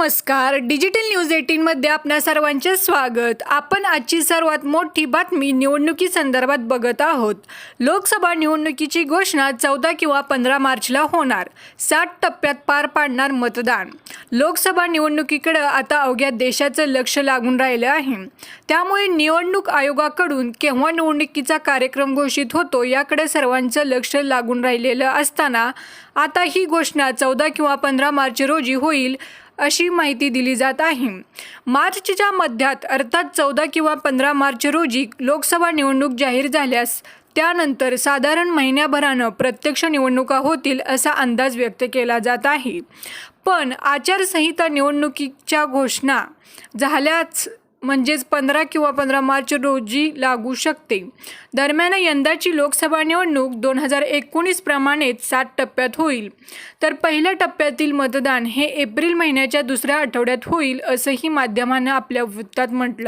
नमस्कार. Digital news एटीनमध्ये आपणा सर्वांचे स्वागत. आपण आजची सर्वात मोठी बातमी निवडणुकी संदर्भात बघत आहोत. लोकसभा निवडणुकीची घोषणा चौदा किंवा पंधरा मार्चला होणार. सात टप्प्यात पार पाडणार मतदान. लोकसभा निवडणुकीकडे आता अवघ्या देशाचं लक्ष लागून राहिलं आहे. त्यामुळे निवडणूक आयोगाकडून केव्हा निवडणुकीचा कार्यक्रम घोषित होतो याकडे सर्वांचं लक्ष लागून राहिलेलं असताना आता ही घोषणा चौदा किंवा पंधरा मार्च रोजी होईल अशी माहिती दिली जात आहे. मार्चच्या मध्यात अर्थात चौदा किंवा पंधरा मार्च रोजी लोकसभा निवडणूक जाहीर झाल्यास त्यानंतर साधारण महिन्याभरानं प्रत्यक्ष निवडणुका होतील असा अंदाज व्यक्त केला जात आहे. पण आचारसंहिता निवडणुकीच्या घोषणा झाल्याच म्हणजेच पंधरा किंवा पंधरा मार्च रोजी लागू शकते. दरम्यान यंदाची लोकसभा निवडणूक दोन हजार एकोणीस प्रमाणेच सात टप्प्यात होईल. तर पहिल्या टप्प्यातील मतदान हे एप्रिल महिन्याच्या दुसऱ्या आठवड्यात होईल असंही माध्यमानं आपल्या वृत्तात म्हटलं